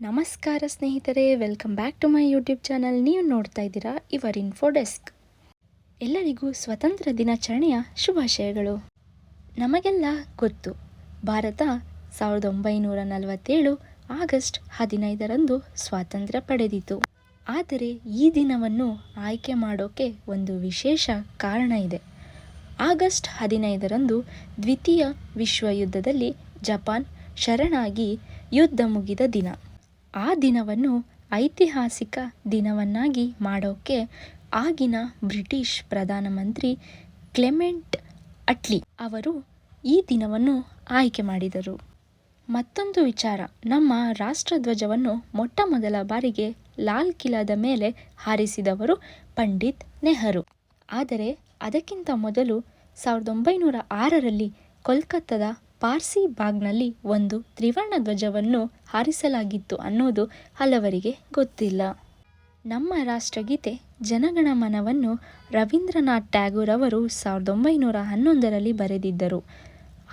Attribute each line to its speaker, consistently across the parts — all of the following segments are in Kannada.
Speaker 1: ನಮಸ್ಕಾರ ಸ್ನೇಹಿತರೆ welcome back to my YouTube channel ನೀವು ನೋಡ್ತಾ ಇದ್ದೀರಾ ಇವರ್ ಇನ್ಫೋ ಡೆಸ್ಕ್ ಎಲ್ಲರಿಗೂ ಸ್ವತಂತ್ರ ದಿನಾಚರಣೆಯ ಶುಭಾಶಯಗಳು. ನಮಗೆಲ್ಲ ಗೊತ್ತು, ಭಾರತ ಸಾವಿರದ ಒಂಬೈನೂರ ನಲವತ್ತೇಳು ಆಗಸ್ಟ್ ಹದಿನೈದರಂದು ಸ್ವಾತಂತ್ರ್ಯ ಪಡೆದಿತು. ಆದರೆ ಈ ದಿನವನ್ನು ಆಯ್ಕೆ ಮಾಡೋಕೆ ಒಂದು ವಿಶೇಷ ಕಾರಣ ಇದೆ. ಆಗಸ್ಟ್ ಹದಿನೈದರಂದು ದ್ವಿತೀಯ ವಿಶ್ವಯುದ್ಧದಲ್ಲಿ ಜಪಾನ್ ಶರಣಾಗಿ ಯುದ್ಧ ಮುಗಿದ ದಿನ. ಆ ದಿನವನ್ನು ಐತಿಹಾಸಿಕ ದಿನವನ್ನಾಗಿ ಮಾಡೋಕ್ಕೆ ಆಗಿನ ಬ್ರಿಟಿಷ್ ಪ್ರಧಾನಮಂತ್ರಿ ಕ್ಲೆಮೆಂಟ್ ಅಟ್ಲಿ ಅವರು ಈ ದಿನವನ್ನು ಆಯ್ಕೆ ಮಾಡಿದರು. ಮತ್ತೊಂದು ವಿಚಾರ, ನಮ್ಮ ರಾಷ್ಟ್ರಧ್ವಜವನ್ನು ಮೊಟ್ಟ ಮೊದಲ ಬಾರಿಗೆ ಲಾಲ್ ಕಿಲಾದ ಮೇಲೆ ಹಾರಿಸಿದವರು ಪಂಡಿತ್ ನೆಹರು. ಆದರೆ ಅದಕ್ಕಿಂತ ಮೊದಲು ಸಾವಿರದ ಒಂಬೈನೂರ ಆರರಲ್ಲಿ ಕೋಲ್ಕತ್ತಾದ ಪಾರ್ಸಿ ಬಾಗ್ನಲ್ಲಿ ಒಂದು ತ್ರಿವರ್ಣ ಧ್ವಜವನ್ನು ಹಾರಿಸಲಾಗಿತ್ತು ಅನ್ನೋದು ಹಲವರಿಗೆ ಗೊತ್ತಿಲ್ಲ. ನಮ್ಮ ರಾಷ್ಟ್ರಗೀತೆ ಜನಗಣಮನವನ್ನು ರವೀಂದ್ರನಾಥ್ ಟ್ಯಾಗೂರ್ ಅವರು ಸಾವಿರದ ಒಂಬೈನೂರ ಹನ್ನೊಂದರಲ್ಲಿ ಬರೆದಿದ್ದರು.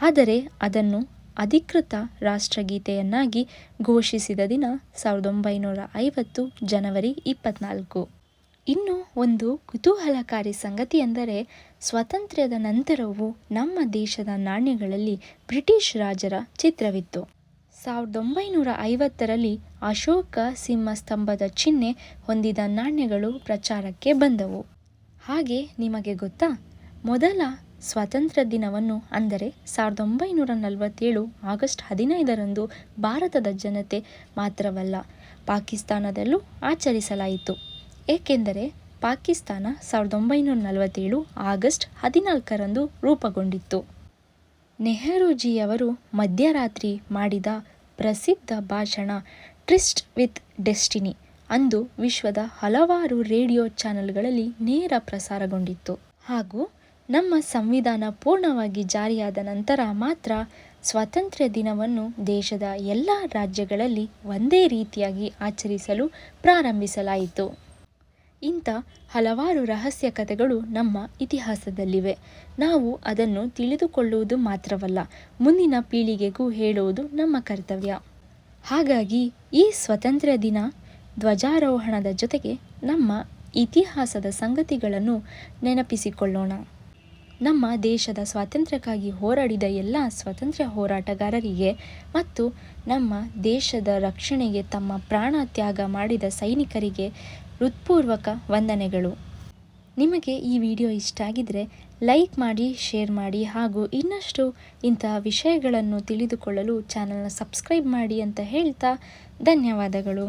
Speaker 1: ಆದರೆ ಅದನ್ನು ಅಧಿಕೃತ ರಾಷ್ಟ್ರಗೀತೆಯನ್ನಾಗಿ ಘೋಷಿಸಿದ ದಿನ ಸಾವಿರದ ಒಂಬೈನೂರ ಐವತ್ತು ಜನವರಿ ಇಪ್ಪತ್ನಾಲ್ಕು. ಇನ್ನು ಒಂದು ಕುತೂಹಲಕಾರಿ ಸಂಗತಿ ಎಂದರೆ ಸ್ವಾತಂತ್ರ್ಯದ ನಂತರವೂ ನಮ್ಮ ದೇಶದ ನಾಣ್ಯಗಳಲ್ಲಿ ಬ್ರಿಟಿಷ್ ರಾಜರ ಚಿತ್ರವಿತ್ತು. ಸಾವಿರದ ಒಂಬೈನೂರ ಐವತ್ತರಲ್ಲಿ ಅಶೋಕ ಸಿಂಹಸ್ತಂಭದ ಚಿಹ್ನೆ ಹೊಂದಿದ ನಾಣ್ಯಗಳು ಪ್ರಚಾರಕ್ಕೆ ಬಂದವು. ಹಾಗೆ ನಿಮಗೆ ಗೊತ್ತಾ? ಮೊದಲ ಸ್ವಾತಂತ್ರ್ಯ ದಿನವನ್ನು ಅಂದರೆ ಸಾವಿರದ ಒಂಬೈನೂರ ನಲವತ್ತೇಳು ಆಗಸ್ಟ್ ಹದಿನೈದರಂದು ಭಾರತದ ಜನತೆ ಮಾತ್ರವಲ್ಲ, ಪಾಕಿಸ್ತಾನದಲ್ಲೂ ಆಚರಿಸಲಾಯಿತು. ಏಕೆಂದರೆ ಪಾಕಿಸ್ತಾನ ಸಾವಿರದ ಒಂಬೈನೂರ ನಲವತ್ತೇಳು ಆಗಸ್ಟ್ ಹದಿನಾಲ್ಕರಂದು ರೂಪುಗೊಂಡಿತ್ತು. ನೆಹರೂಜಿಯವರು ಮಧ್ಯರಾತ್ರಿ ಮಾಡಿದ ಪ್ರಸಿದ್ಧ ಭಾಷಣ ಟ್ರಿಸ್ಟ್ ವಿತ್ ಡೆಸ್ಟಿನಿ ಅಂದು ವಿಶ್ವದ ಹಲವಾರು ರೇಡಿಯೋ ಚಾನೆಲ್ಗಳಲ್ಲಿ ನೇರ ಪ್ರಸಾರಗೊಂಡಿತ್ತು. ಹಾಗೂ ನಮ್ಮ ಸಂವಿಧಾನ ಪೂರ್ಣವಾಗಿ ಜಾರಿಯಾದ ನಂತರ ಮಾತ್ರ ಸ್ವಾತಂತ್ರ್ಯ ದಿನವನ್ನು ದೇಶದ ಎಲ್ಲ ರಾಜ್ಯಗಳಲ್ಲಿ ಒಂದೇ ರೀತಿಯಾಗಿ ಆಚರಿಸಲು ಪ್ರಾರಂಭಿಸಲಾಯಿತು. ಇಂಥ ಹಲವಾರು ರಹಸ್ಯ ಕಥೆಗಳು ನಮ್ಮ ಇತಿಹಾಸದಲ್ಲಿವೆ. ನಾವು ಅದನ್ನು ತಿಳಿದುಕೊಳ್ಳುವುದು ಮಾತ್ರವಲ್ಲ, ಮುಂದಿನ ಪೀಳಿಗೆಗೂ ಹೇಳುವುದು ನಮ್ಮ ಕರ್ತವ್ಯ. ಹಾಗಾಗಿ ಈ ಸ್ವತಂತ್ರ ದಿನ ಧ್ವಜಾರೋಹಣದ ಜೊತೆಗೆ ನಮ್ಮ ಇತಿಹಾಸದ ಸಂಗತಿಗಳನ್ನು ನೆನಪಿಸಿಕೊಳ್ಳೋಣ. ನಮ್ಮ ದೇಶದ ಸ್ವಾತಂತ್ರ್ಯಕ್ಕಾಗಿ ಹೋರಾಡಿದ ಎಲ್ಲ ಸ್ವಾತಂತ್ರ್ಯ ಹೋರಾಟಗಾರರಿಗೆ ಮತ್ತು ನಮ್ಮ ದೇಶದ ರಕ್ಷಣೆಗೆ ತಮ್ಮ ಪ್ರಾಣ ತ್ಯಾಗ ಮಾಡಿದ ಸೈನಿಕರಿಗೆ ಹೃತ್ಪೂರ್ವಕ ವಂದನೆಗಳು. ನಿಮಗೆ ಈ ವಿಡಿಯೋ ಇಷ್ಟ ಆಗಿದರೆ ಲೈಕ್ ಮಾಡಿ, ಶೇರ್ ಮಾಡಿ ಹಾಗೂ ಇನ್ನಷ್ಟು ಇಂತಹ ವಿಷಯಗಳನ್ನು ತಿಳಿದುಕೊಳ್ಳಲು ಚಾನಲ್ನ ಸಬ್ಸ್ಕ್ರೈಬ್ ಮಾಡಿ ಅಂತ ಹೇಳ್ತಾ ಧನ್ಯವಾದಗಳು.